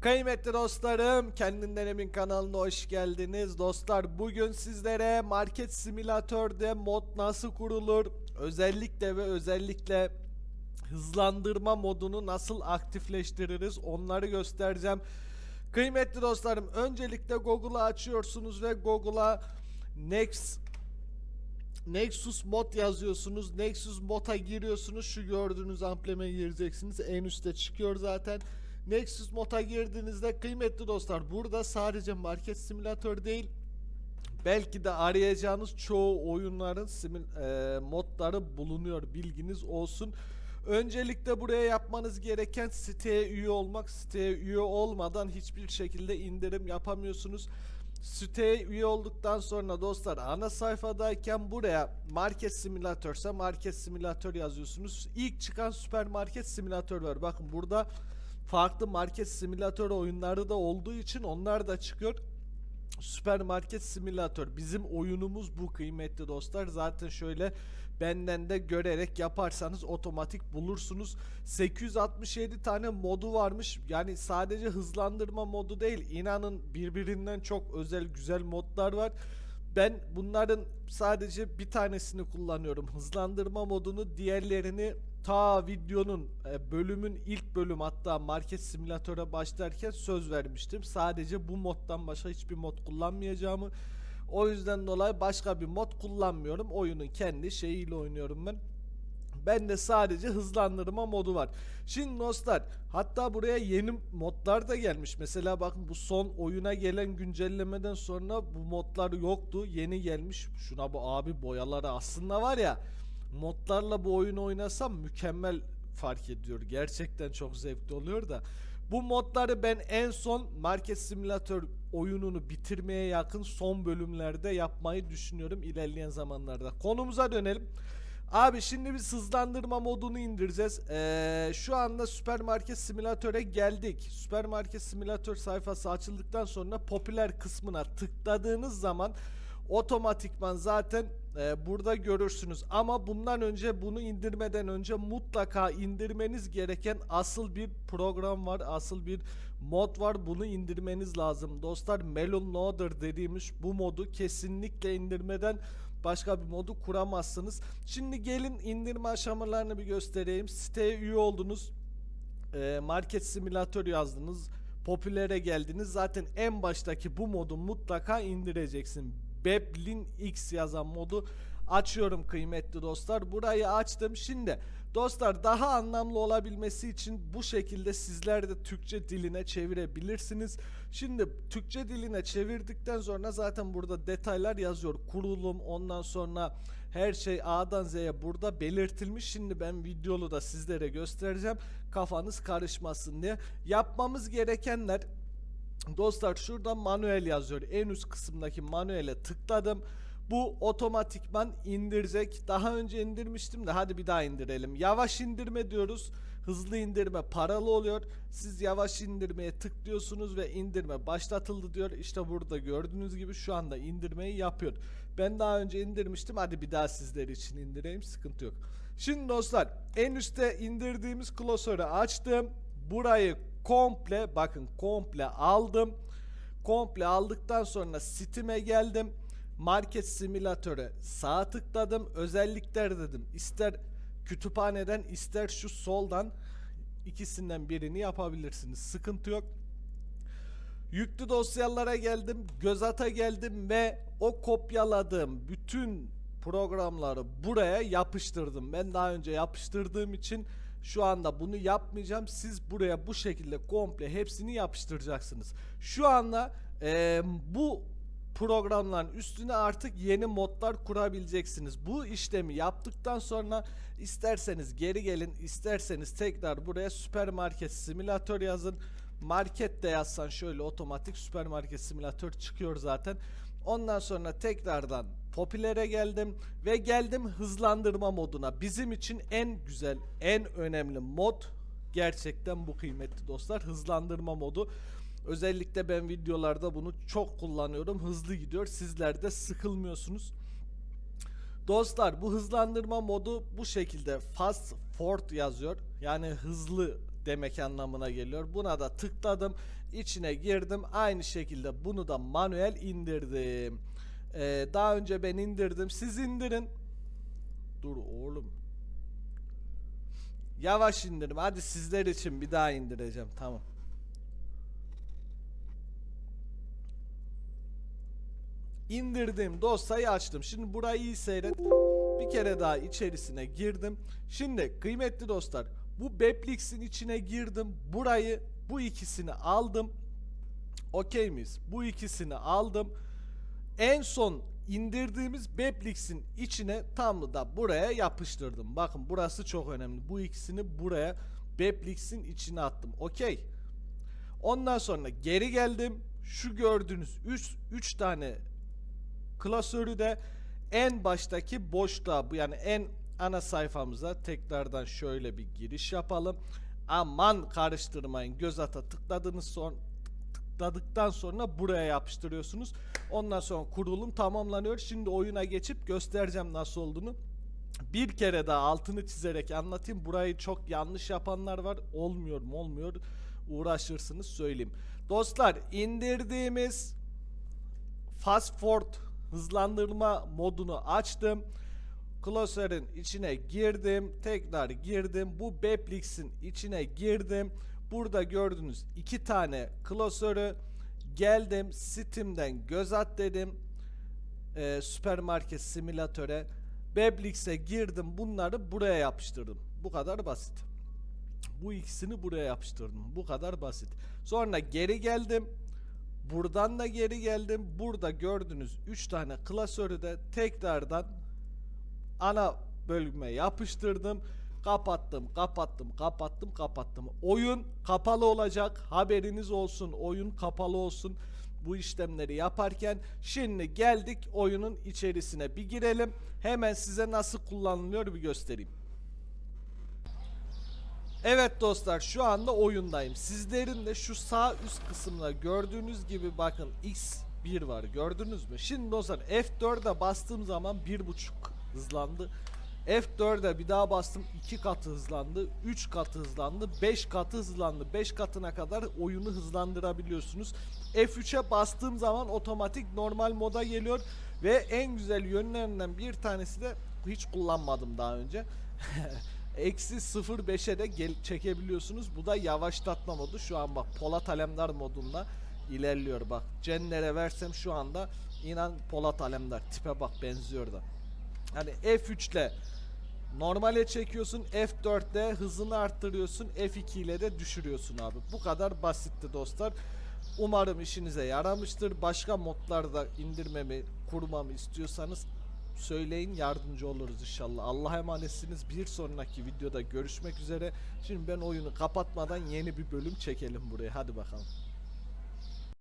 Kıymetli dostlarım, kendinden emin kanalına hoş geldiniz. Dostlar bugün sizlere market simülatörde mod nasıl kurulur, özellikle ve özellikle hızlandırma modunu nasıl aktifleştiririz onları göstereceğim. Kıymetli dostlarım, öncelikle Google'ı açıyorsunuz ve Google'a Next Nexus mod yazıyorsunuz. Nexus mod'a giriyorsunuz. Şu gördüğünüz ambleme gireceksiniz. En üstte çıkıyor zaten. Nexus mod'a girdiğinizde kıymetli dostlar burada sadece market simülatör değil belki de arayacağınız çoğu oyunların simül- e, modları bulunuyor bilginiz olsun. Öncelikle buraya yapmanız gereken siteye üye olmak. Siteye üye olmadan hiçbir şekilde indirim yapamıyorsunuz. Siteye üye olduktan sonra dostlar ana sayfadayken buraya market simülatörse market simülatör yazıyorsunuz. İlk çıkan süpermarket simülatör var. Bakın burada farklı market simülatör oyunları da olduğu için onlar da çıkıyor. Süpermarket simülatör bizim oyunumuz bu kıymetli dostlar. Zaten şöyle benden de görerek yaparsanız otomatik bulursunuz. 867 tane modu varmış. Yani sadece hızlandırma modu değil. İnanın birbirinden çok özel güzel modlar var. Ben bunların sadece bir tanesini kullanıyorum. Hızlandırma modunu, diğerlerini ta videonun e, bölümün ilk bölüm hatta market simülatöre başlarken söz vermiştim. Sadece bu moddan başka hiçbir mod kullanmayacağımı. O yüzden dolayı başka bir mod kullanmıyorum. Oyunun kendi şeyiyle oynuyorum ben. Ben de sadece hızlandırma modu var. Şimdi dostlar hatta buraya yeni modlar da gelmiş. Mesela bakın bu son oyuna gelen güncellemeden sonra bu modlar yoktu. Yeni gelmiş. Şuna bu abi boyaları aslında var ya modlarla bu oyunu oynasam mükemmel fark ediyor. Gerçekten çok zevkli oluyor da. Bu modları ben en son Market Simülatör oyununu bitirmeye yakın son bölümlerde yapmayı düşünüyorum ilerleyen zamanlarda. Konumuza dönelim. Abi şimdi biz hızlandırma modunu indireceğiz. Ee, şu anda süpermarket simülatöre geldik. Süpermarket simülatör sayfası açıldıktan sonra popüler kısmına tıkladığınız zaman otomatikman zaten e, burada görürsünüz. Ama bundan önce bunu indirmeden önce mutlaka indirmeniz gereken asıl bir program var. Asıl bir mod var. Bunu indirmeniz lazım. Dostlar Melon Loader dediğimiz bu modu kesinlikle indirmeden başka bir modu kuramazsınız. Şimdi gelin indirme aşamalarını bir göstereyim. Siteye üye oldunuz. E, market simülatör yazdınız. Popülere geldiniz. Zaten en baştaki bu modu mutlaka indireceksin. Beblin X yazan modu açıyorum kıymetli dostlar. Burayı açtım. Şimdi dostlar daha anlamlı olabilmesi için bu şekilde sizler de Türkçe diline çevirebilirsiniz. Şimdi Türkçe diline çevirdikten sonra zaten burada detaylar yazıyor. Kurulum ondan sonra her şey A'dan Z'ye burada belirtilmiş. Şimdi ben videolu da sizlere göstereceğim. Kafanız karışmasın diye. Yapmamız gerekenler Dostlar şurada manuel yazıyor. En üst kısımdaki manuele tıkladım. Bu otomatikman indirecek. Daha önce indirmiştim de hadi bir daha indirelim. Yavaş indirme diyoruz. Hızlı indirme paralı oluyor. Siz yavaş indirmeye tıklıyorsunuz ve indirme başlatıldı diyor. İşte burada gördüğünüz gibi şu anda indirmeyi yapıyor. Ben daha önce indirmiştim. Hadi bir daha sizler için indireyim. Sıkıntı yok. Şimdi dostlar en üstte indirdiğimiz klasörü açtım. Burayı komple bakın komple aldım. Komple aldıktan sonra Steam'e geldim. Market simülatöre sağ tıkladım. Özellikler dedim. İster kütüphaneden ister şu soldan ikisinden birini yapabilirsiniz. Sıkıntı yok. Yüklü dosyalara geldim, göz ata geldim ve o kopyaladığım bütün programları buraya yapıştırdım. Ben daha önce yapıştırdığım için şu anda bunu yapmayacağım. Siz buraya bu şekilde komple hepsini yapıştıracaksınız. Şu anda eee, bu programların üstüne artık yeni modlar kurabileceksiniz. Bu işlemi yaptıktan sonra isterseniz geri gelin, isterseniz tekrar buraya süpermarket simülatör yazın. Markette yazsan şöyle otomatik süpermarket simülatör çıkıyor zaten. Ondan sonra tekrardan popülere geldim ve geldim hızlandırma moduna. Bizim için en güzel, en önemli mod gerçekten bu kıymetli dostlar. Hızlandırma modu. Özellikle ben videolarda bunu çok kullanıyorum. Hızlı gidiyor. Sizler de sıkılmıyorsunuz. Dostlar bu hızlandırma modu bu şekilde fast forward yazıyor. Yani hızlı demek anlamına geliyor. Buna da tıkladım. içine girdim. Aynı şekilde bunu da manuel indirdim. Ee, daha önce ben indirdim. Siz indirin. Dur oğlum. Yavaş indirim. Hadi sizler için bir daha indireceğim. Tamam. indirdim dosyayı açtım. Şimdi burayı iyi seyret. Bir kere daha içerisine girdim. Şimdi kıymetli dostlar bu Beplix'in içine girdim. Burayı bu ikisini aldım. Okey miyiz? Bu ikisini aldım. En son indirdiğimiz Beplix'in içine tam da buraya yapıştırdım. Bakın burası çok önemli. Bu ikisini buraya Beplix'in içine attım. Okey. Ondan sonra geri geldim. Şu gördüğünüz 3 3 tane klasörü de en baştaki boşluğa bu yani en ana sayfamıza tekrardan şöyle bir giriş yapalım. Aman karıştırmayın. Göz ata tıkladığınız son tıkladıktan sonra buraya yapıştırıyorsunuz. Ondan sonra kurulum tamamlanıyor. Şimdi oyuna geçip göstereceğim nasıl olduğunu. Bir kere daha altını çizerek anlatayım. Burayı çok yanlış yapanlar var. Olmuyor mu olmuyor. Uğraşırsınız söyleyeyim. Dostlar indirdiğimiz Fast Forward hızlandırma modunu açtım. Klasörün içine girdim. Tekrar girdim. Bu Beplix'in içine girdim. Burada gördüğünüz iki tane klasörü geldim. Steam'den göz at dedim. Ee, süpermarket simülatöre. Beplix'e girdim. Bunları buraya yapıştırdım. Bu kadar basit. Bu ikisini buraya yapıştırdım. Bu kadar basit. Sonra geri geldim. Buradan da geri geldim. Burada gördüğünüz 3 tane klasörü de tekrardan ana bölüme yapıştırdım. Kapattım, kapattım, kapattım, kapattım. Oyun kapalı olacak. Haberiniz olsun. Oyun kapalı olsun. Bu işlemleri yaparken şimdi geldik oyunun içerisine bir girelim. Hemen size nasıl kullanılıyor bir göstereyim. Evet dostlar şu anda oyundayım. Sizlerin de şu sağ üst kısımda gördüğünüz gibi bakın X1 var gördünüz mü? Şimdi dostlar F4'e bastığım zaman 1.5 hızlandı. F4'e bir daha bastım 2 katı hızlandı, 3 katı hızlandı, 5 katı hızlandı. 5 katına kadar oyunu hızlandırabiliyorsunuz. F3'e bastığım zaman otomatik normal moda geliyor ve en güzel yönlerinden bir tanesi de hiç kullanmadım daha önce. Eksi 0.5'e de gel çekebiliyorsunuz. Bu da yavaşlatma modu. Şu an bak Polat Alemdar modunda ilerliyor bak. Cenlere versem şu anda inan Polat Alemdar tipe bak benziyor da. Hani F3 ile normale çekiyorsun. F4'te hızını arttırıyorsun. F2 ile de düşürüyorsun abi. Bu kadar basitti dostlar. Umarım işinize yaramıştır. Başka modlarda indirmemi, kurmamı istiyorsanız söyleyin yardımcı oluruz inşallah. Allah'a emanetsiniz. Bir sonraki videoda görüşmek üzere. Şimdi ben oyunu kapatmadan yeni bir bölüm çekelim buraya. Hadi bakalım.